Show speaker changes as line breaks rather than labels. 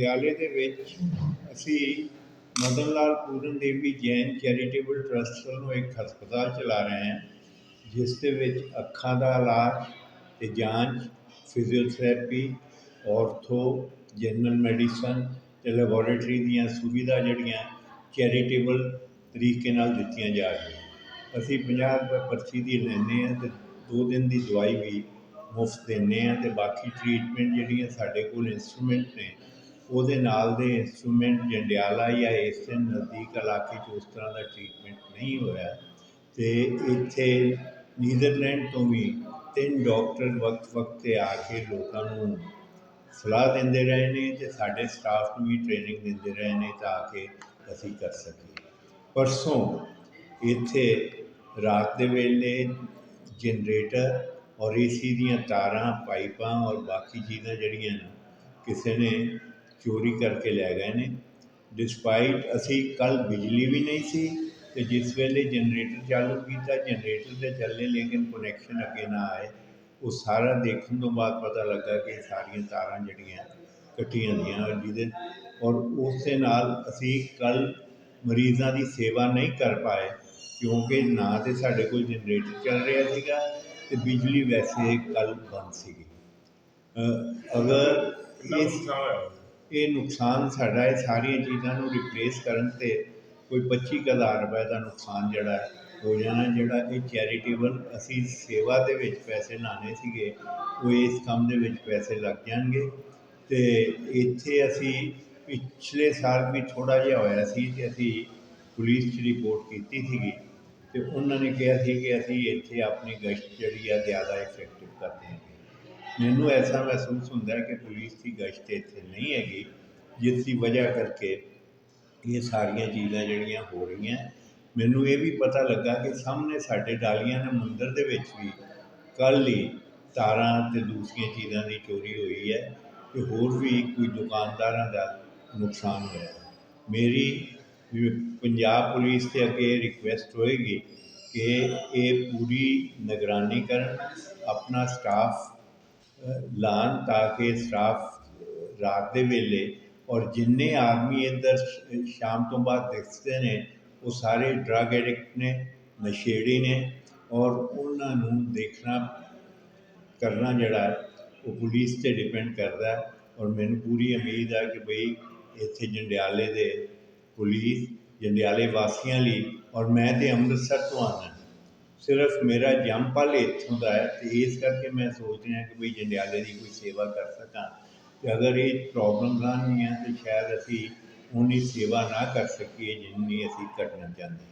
ਪਟਿਆਲੇ ਦੇ ਵਿੱਚ ਅਸੀਂ ਮਦਨ ਲਾਲ ਪੂਰਨ ਦੇਵੀ ਜੈਨ ਚੈਰੀਟੇਬਲ ਟਰਸਟ ਵੱਲੋਂ ਇੱਕ ਹਸਪਤਾਲ ਚਲਾ ਰਹੇ ਹਾਂ, ਜਿਸ ਦੇ ਵਿੱਚ ਅੱਖਾਂ ਦਾ ਇਲਾਜ ਤੇ ਜਾਂਚ, ਫਿਜ਼ੀਓਥੈਰੇਪੀ, ਔਰਥੋ, ਜਨਰਲ ਮੈਡੀਸਨ ਤੇ ਲੈਬੋਰੇਟਰੀ ਦੀਆਂ ਸੁਵਿਧਾ ਜਿਹੜੀਆਂ ਚੈਰੀਟੇਬਲ ਤਰੀਕੇ ਨਾਲ ਦਿੱਤੀਆਂ ਜਾ ਰਹੀਆਂ ਅਸੀਂ 50 ਰੁਪਏ ਪਰਚੀ ਦੀ ਲੈਂਦੇ ਹਾਂ ਤੇ ਦੋ ਦਿਨ ਦੀ ਦਵਾਈ ਵੀ ਮੁਫਤ ਦਿੰਦੇ ਹਾਂ ਤੇ ਬਾਕੀ ਟ੍ਰੀਟਮੈਂਟ ਜਿਹੜੀਆਂ ਸਾਡੇ ਕੋਲ ਇੰਸਟਰੂਮੈਂਟ ਨੇ ਉਹਦੇ ਨਾਲ ਦੇ ਇੰਸਟਰੂਮੈਂਟ ਜੰਡਿਆਲਾ ਜਾਂ ਇਸ ਦੇ ਨਜ਼ਦੀਕ ਇਲਾਕੇ 'ਚ ਉਸ ਤਰ੍ਹਾਂ ਦਾ ਟ੍ਰੀਟਮੈਂਟ ਨਹੀਂ ਹੋਇਆ ਤੇ ਇੱਥੇ ਨੀਦਰਲੈਂਡ ਤੋਂ ਵੀ ਤਿੰਨ ਡਾਕਟਰ ਵਕਤ ਵਕਤ ਤੇ ਆ ਕੇ ਲੋਕਾਂ ਨੂੰ ਸਲਾਹ ਦਿੰਦੇ ਰਹੇ ਨੇ ਤੇ ਸਾਡੇ ਸਟਾਫ ਨੂੰ ਵੀ ਟ੍ਰੇਨਿੰਗ ਦਿੰਦੇ ਰਹੇ ਨੇ ਤਾਂ ਕਿ ਅਸੀਂ ਕਰ ਸਕੀਏ। ਪਰਸੋਂ ਇੱਥੇ ਰਾਤ ਦੇ ਵੇਲੇ ਜਨਰੇਟਰ ਔਰ ਏਸੀ ਦੀਆਂ ਤਾਰਾਂ, ਪਾਈਪਾਂ ਔਰ ਬਾਕੀ ਚੀਜ਼ਾਂ ਜਿਹੜੀਆਂ ਕਿਸੇ ਨੇ ਚੋਰੀ ਕਰਕੇ ਲੈ ਗਏ ਨੇ। ਡਿਸਪਾਈਟ ਅਸੀਂ ਕੱਲ ਬਿਜਲੀ ਵੀ ਨਹੀਂ ਸੀ ਤੇ ਜਿਸ ਵੇਲੇ ਜਨਰੇਟਰ ਚਾਲੂ ਕੀਤਾ ਜਨਰੇਟਰ ਤੇ ਚੱਲੇ ਲੇਕਿਨ ਕਨੈਕਸ਼ਨ ਅੱਗੇ ਨਾ ਆਏ। ਉਹ ਸਾਰਾ ਦੇਖਣ ਤੋਂ ਬਾਅਦ ਪਤਾ ਲੱਗਾ ਕਿ ਸਾਰੀਆਂ ਤਾਰਾਂ ਜਿਹੜੀਆਂ ਕੱਟੀਆਂ ਦੀਆਂ ਜਿਹਦੇ ਔਰ ਉਸ ਦੇ ਨਾਲ ਅਸੀਂ ਕੱਲ ਮਰੀਜ਼ਾਂ ਦੀ ਸੇਵਾ ਨਹੀਂ ਕਰ ਪਾਏ ਕਿਉਂਕਿ ਨਾ ਤੇ ਸਾਡੇ ਕੋਲ ਜਨਰੇਟਰ ਚੱਲ ਰਿਹਾ ਸੀਗਾ ਤੇ ਬਿਜਲੀ ਵੈਸੇ ਕੱਲ ਬੰਦ ਸੀਗੀ। ਅਗਰ ਇਸ ਇਹ ਨੁਕਸਾਨ ਸਾਡਾ ਇਹ ਸਾਰੀਆਂ ਚੀਜ਼ਾਂ ਨੂੰ ਰਿਪਲੇਸ ਕਰਨ ਤੇ ਕੋਈ 25000 ਰੁਪਏ ਦਾ ਨੁਕਸਾਨ ਜਿਹੜਾ ਹੋ ਜਾਣਾ ਜਿਹੜਾ ਇਹ ਚੈਰੀਟੇਬਲ ਅਸੀਂ ਸੇਵਾ ਦੇ ਵਿੱਚ ਪੈਸੇ ਲਾਣੇ ਸੀਗੇ, ਉਹ ਇਸ ਕੰਮ ਦੇ ਵਿੱਚ ਪੈਸੇ ਲੱਗ ਜਾਣਗੇ। ਤੇ ਇੱਥੇ ਅਸੀਂ ਪਿਛਲੇ ਸਾਲ ਵੀ ਥੋੜਾ ਜਿਹਾ ਹੋਇਆ ਸੀ ਤੇ ਅਸੀਂ ਪੁਲਿਸ 'ਚ ਰਿਪੋਰਟ ਕੀਤੀ ਸੀਗੀ ਤੇ ਉਹਨਾਂ ਨੇ ਕਿਹਾ ਸੀ ਕਿ ਅਸੀਂ ਇੱਥੇ ਆਪਣੀ ਗਸ਼ਤ ਜਿਹੜੀ ਆ ਜ਼ਿਆਦਾ ਇਫੈਕਟਿਵ ਕਰਦੇ ਹਾਂ। ਮੈਨੂੰ ਐਸਾ ਮਹਿਸੂਸ ਹੁੰਦਾ ਹੈ ਕਿ ਪੁਲਿਸ ਦੀ ਗਸ਼ਤ ਇੱਥੇ ਨਹੀਂ ਹੈਗੀ, ਜਿਸ ਦੀ ਵਜ੍ਹਾ ਕਰਕੇ ਇਹ ਸਾਰੀਆਂ ਚੀਜ਼ਾਂ ਜਿਹੜੀਆਂ ਹੋ ਰਹੀਆਂ। ਮੈਨੂੰ ਇਹ ਵੀ ਪਤਾ ਲੱਗਾ ਕਿ ਸਾਹਮਣੇ ਸਾਡੇ ਡਾਲੀਆਂ ਦੇ ਮੰਦਿਰ ਦੇ ਵਿੱਚ ਵੀ ਕੱਲ੍ਹ ਹੀ ਤਾਰਾਂ ਤੇ ਦੂਸਰੀਆਂ ਚੀਜ਼ਾਂ ਦੀ ਚੋਰੀ ਹੋਈ ਹੈ ਤੇ ਹੋਰ ਵੀ ਕੋਈ ਦੁਕਾਨਦਾਰਾਂ ਦਾ ਨੁਕਸਾਨ ਹੋਇਆ ਮੇਰੀ ਪੰਜਾਬ ਪੁਲਿਸ ਤੇ ਅੱਗੇ ਰਿਕੁਐਸਟ ਹੋਏਗੀ ਕਿ ਇਹ ਪੂਰੀ ਨਿਗਰਾਨੀ ਕਰਨ, ਆਪਣਾ ਸਟਾਫ ਲਾਣ ਤਾਂ ਕਿ ਸਟਾਫ ਰਾਤ ਦੇ ਵੇਲੇ ਔਰ ਜਿੰਨੇ ਆਦਮੀ ਇੱਧਰ ਸ਼ਾਮ ਤੋਂ ਬਾਅਦ ਦਿਖਦੇ ਨੇ, ਉਹ ਸਾਰੇ ਡਰੱਗ ਐਡਿਕਟ ਨੇ, ਨਸ਼ੇੜੀ ਨੇ ਔਰ ਉਹਨਾਂ ਨੂੰ ਦੇਖਣਾ, ਕਰਨਾ ਜਿਹੜਾ ਉਹ ਪੁਲਿਸ ਤੇ ਡਿਪੈਂਡ ਕਰਦਾ ਹੈ ਔਰ ਮੈਨੂੰ ਪੂਰੀ ਉਮੀਦ ਹੈ ਕਿ ਬਈ ਇੱਥੇ ਜੰਡਿਆਲੇ ਦੇ ਪੁਲਿਸ, ਜੰਡਿਆਲੇ ਵਾਸੀਆਂ ਲਈ ਔਰ ਮੈਂ ਤੇ ਅੰਮ੍ਰਿਤਸਰ ਤੋਂ ਆਉਣਾ ਸਿਰਫ ਮੇਰਾ ਜੰਮ ਪਲ ਇੱਥੋਂ ਦਾ ਹੈ ਅਤੇ ਇਸ ਕਰਕੇ ਮੈਂ ਸੋਚ ਰਿਹਾ ਕਿ ਬਈ ਜੰਡਿਆਲੇ ਦੀ ਕੋਈ ਸੇਵਾ ਕਰ ਸਕਾਂ ਅਤੇ ਅਗਰ ਇਹ ਪ੍ਰੋਬਲਮ ਦਾ ਨਹੀਂ ਹੈ ਤਾਂ ਸ਼ਾਇਦ ਅਸੀਂ ਉਨੀ ਸੇਵਾ ਨਾ ਕਰ ਸਕੀਏ ਜਿੰਨੀ ਅਸੀਂ ਕਰਨਾ ਚਾਹੁੰਦੇ